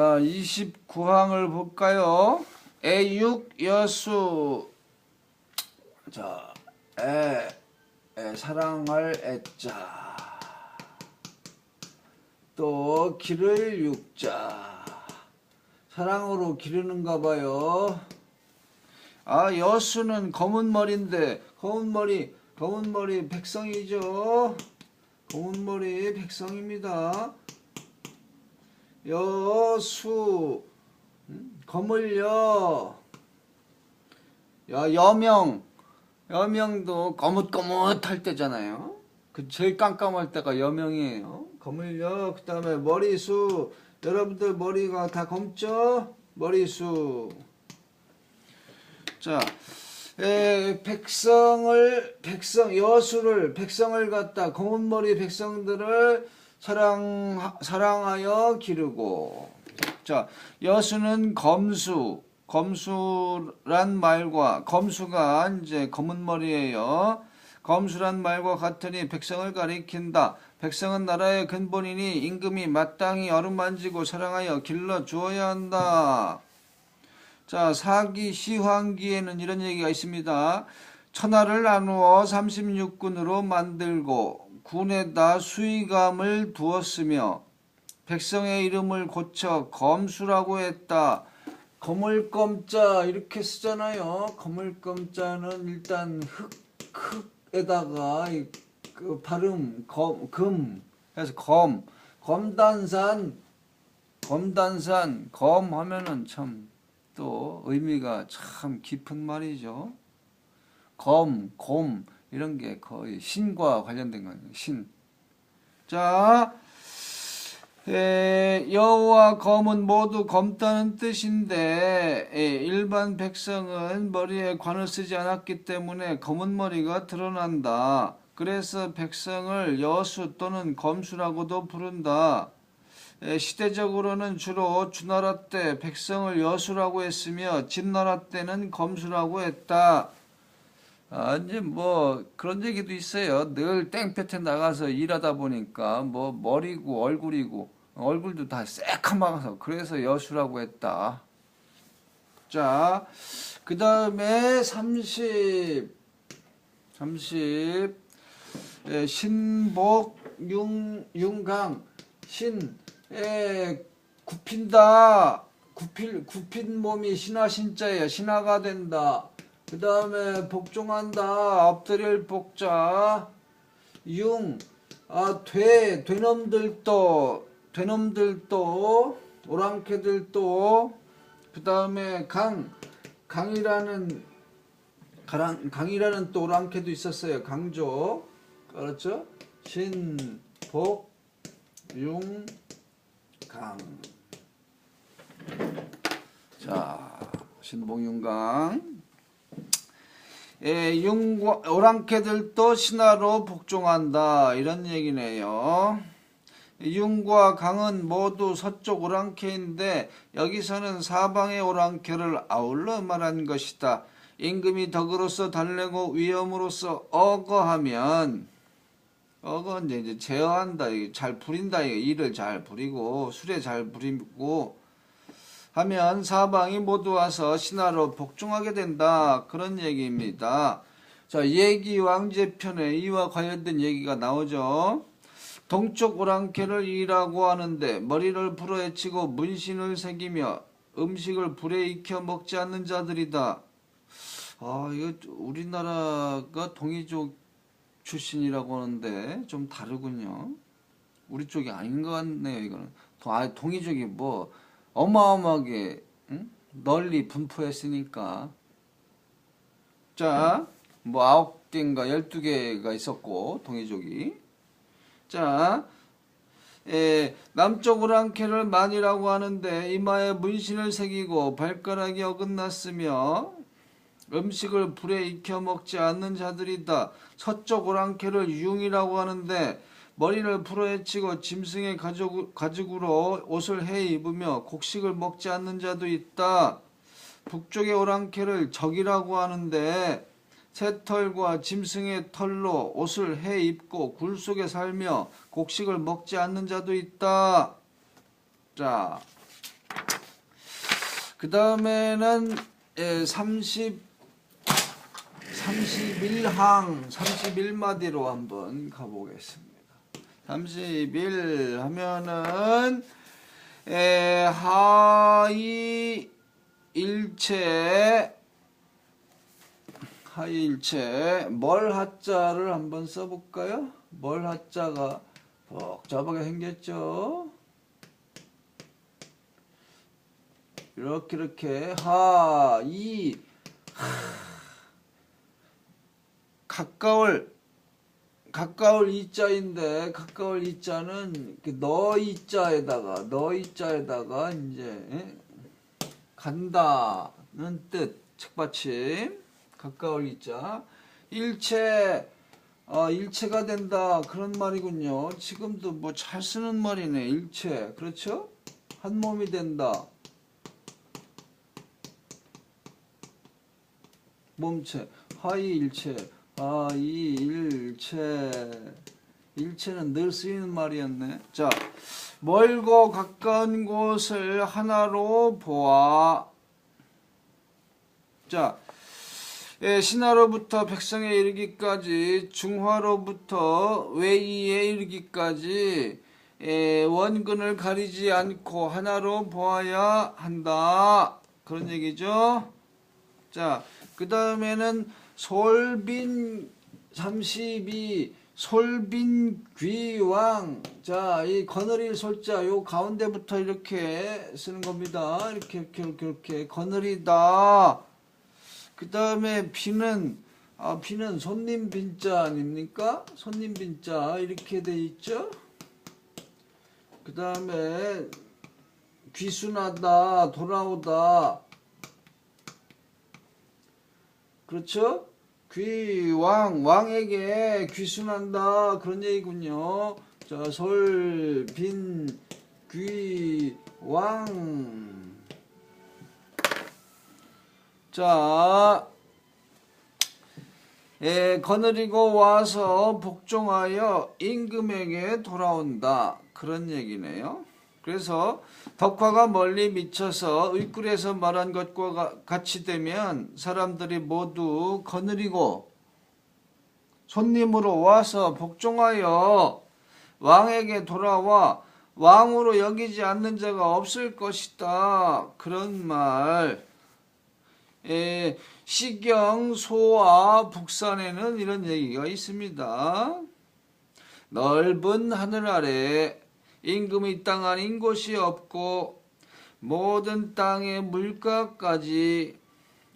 자, 29항을 볼까요? 애육 여수. 자, 애, 애 사랑할 애자. 또 기를 육자. 사랑으로 기르는가 봐요. 아, 여수는 검은 머리인데 검은 머리, 검은 머리 백성이죠. 검은 머리 백성입니다. 여수 음, 거물여 야 여명. 여명도 거뭇거뭇할 때잖아요. 그 제일 깜깜할 때가 여명이에요. 거물여 그 다음에 머리수. 여러분들 머리가 다 검죠? 머리수. 자 에, 백성을 백성 여수를 백성을 갖다 검은 머리 백성들을 사랑 사랑하여 기르고 자 여수는 검수 검수란 말과 검수가 이제 검은 머리예요. 검수란 말과 같으니 백성을 가리킨다. 백성은 나라의 근본이니 임금이 마땅히 어루만지고 사랑하여 길러 주어야 한다. 자, 사기 시황기에는 이런 얘기가 있습니다. 천하를 나누어 36군으로 만들고 군에다 수의감을 두었으며 백성의 이름을 고쳐 검수라고 했다. 거물검자 이렇게 쓰잖아요. 거물검자는 일단 흑 흑에다가 이, 그 발음 검, 금 해서 검 검단산 검단산 검 하면은 참 또 의미가 참 깊은 말이죠. 검, 곰 이런 게 거의 신과 관련된 거예요. 신. 자, 에, 여호와 검은 모두 검다는 뜻인데 에, 일반 백성은 머리에 관을 쓰지 않았기 때문에 검은 머리가 드러난다. 그래서 백성을 여수 또는 검수라고도 부른다. 에, 시대적으로는 주로 주나라 때 백성을 여수라고 했으며 진나라 때는 검수라고 했다. 아, 이제 뭐 그런 얘기도 있어요. 늘 땡볕에 나가서 일하다 보니까 뭐 머리고 얼굴이고 얼굴도 다 새카마서 그래서 여수라고 했다. 자, 그 다음에 30, 30, 예, 신복, 융, 융강, 신, 예, 굽힌다. 굽힐, 굽힌 몸이 신하 신자예요. 신하가 된다. 그 다음에 복종한다. 엎드릴 복자. 융. 아, 돼. 되놈들도, 되놈들도, 오랑캐들도. 그 다음에 강. 강이라는, 강, 강이라는 또 오랑캐도 있었어요. 강조. 그렇죠? 신, 복, 융, 강. 자, 신봉윤강. 예, 융과, 오랑캐들도 신하로 복종한다. 이런 얘기네요. 융과 강은 모두 서쪽 오랑캐인데 여기서는 사방의 오랑캐를 아울러 말한 것이다. 임금이 덕으로서 달래고 위험으로서 어거하면 어거 이제 제어한다. 잘 부린다. 일을 잘 부리고 술에 잘 부리고 하면 사방이 모두 와서 신하로 복종하게 된다. 그런 얘기입니다. 자, 얘기 왕제 편에 이와 관련된 얘기가 나오죠. 동쪽 오랑캐를 이라고 하는데 머리를 불어헤치고 문신을 새기며 음식을 불에 익혀 먹지 않는 자들이다. 아, 이거 우리나라가 동이족 출신이라고 하는데 좀 다르군요. 우리 쪽이 아닌 것 같네요, 이거는. 동- 아, 동이족이 뭐 어마어마하게 응? 널리 분포했으니까. 자, 뭐 아홉 개인가 열두 개가 있었고 동이족이. 자, 에, 남쪽 오랑캐를 만이라고 하는데 이마에 문신을 새기고 발가락이 어긋났으며 음식을 불에 익혀 먹지 않는 자들이다. 서쪽 오랑캐를 융이라고 하는데 머리를 풀어헤치고 짐승의 가죽, 가죽으로 옷을 해 입으며 곡식을 먹지 않는 자도 있다. 북쪽의 오랑캐를 적이라고 하는데 새털과 짐승의 털로 옷을 해 입고 굴 속에 살며 곡식을 먹지 않는 자도 있다. 자, 그 다음에는 예, 30 31항 31마디로 한번 가보겠습니다. 31 하면은 에, 하이 일체 하이 일체 뭘 하자를 한번 써볼까요? 뭘 하자가 복잡하게 생겼죠? 이렇게 이렇게 하이 가까울 가까울 이자인데 가까울 이자는 너 이자에다가 너 이자에다가 이제 예? 간다는 뜻 책받침 가까울 이자 일체 어, 일체가 된다 그런 말이군요. 지금도 뭐 잘 쓰는 말이네 일체 그렇죠? 한 몸이 된다. 몸체 하이 일체 하이 일체 일체는 늘 쓰이는 말이었네. 자 멀고 가까운 곳을 하나로 보아. 자 예, 신하로부터 백성에 이르기까지 중화로부터 외이에 이르기까지 예, 원근을 가리지 않고 하나로 보아야 한다. 그런 얘기죠? 자, 그 다음에는 솔빈 32 솔빈 귀왕 자, 이 거느릴 솔자 요 가운데부터 이렇게 쓰는 겁니다. 이렇게 이렇게 이렇게, 이렇게 거느리다. 그 다음에 비는 아, 비는 손님 빈자 아닙니까? 손님 빈자 이렇게 돼 있죠? 그 다음에 귀순하다 돌아오다 그렇죠? 귀왕 왕에게 귀순한다 그런 얘기군요. 자, 솔, 빈, 귀, 왕. 자, 예, 거느리고 와서 복종하여 임금에게 돌아온다. 그런 얘기네요. 그래서 덕화가 멀리 미쳐서 의꿀에서 말한 것과 가- 같이 되면 사람들이 모두 거느리고 손님으로 와서 복종하여 왕에게 돌아와 왕으로 여기지 않는 자가 없을 것이다. 그런 말. 예, 시경 소와 북산에는 이런 얘기가 있습니다. 넓은 하늘 아래 임금의 땅 아닌 곳이 없고 모든 땅의 물가까지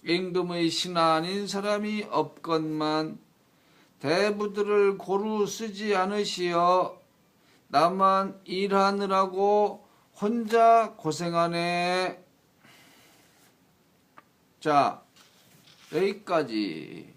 임금의 신하 아닌 사람이 없건만 대부들을 고루 쓰지 않으시어 나만 일하느라고 혼자 고생하네. 자, 여기까지.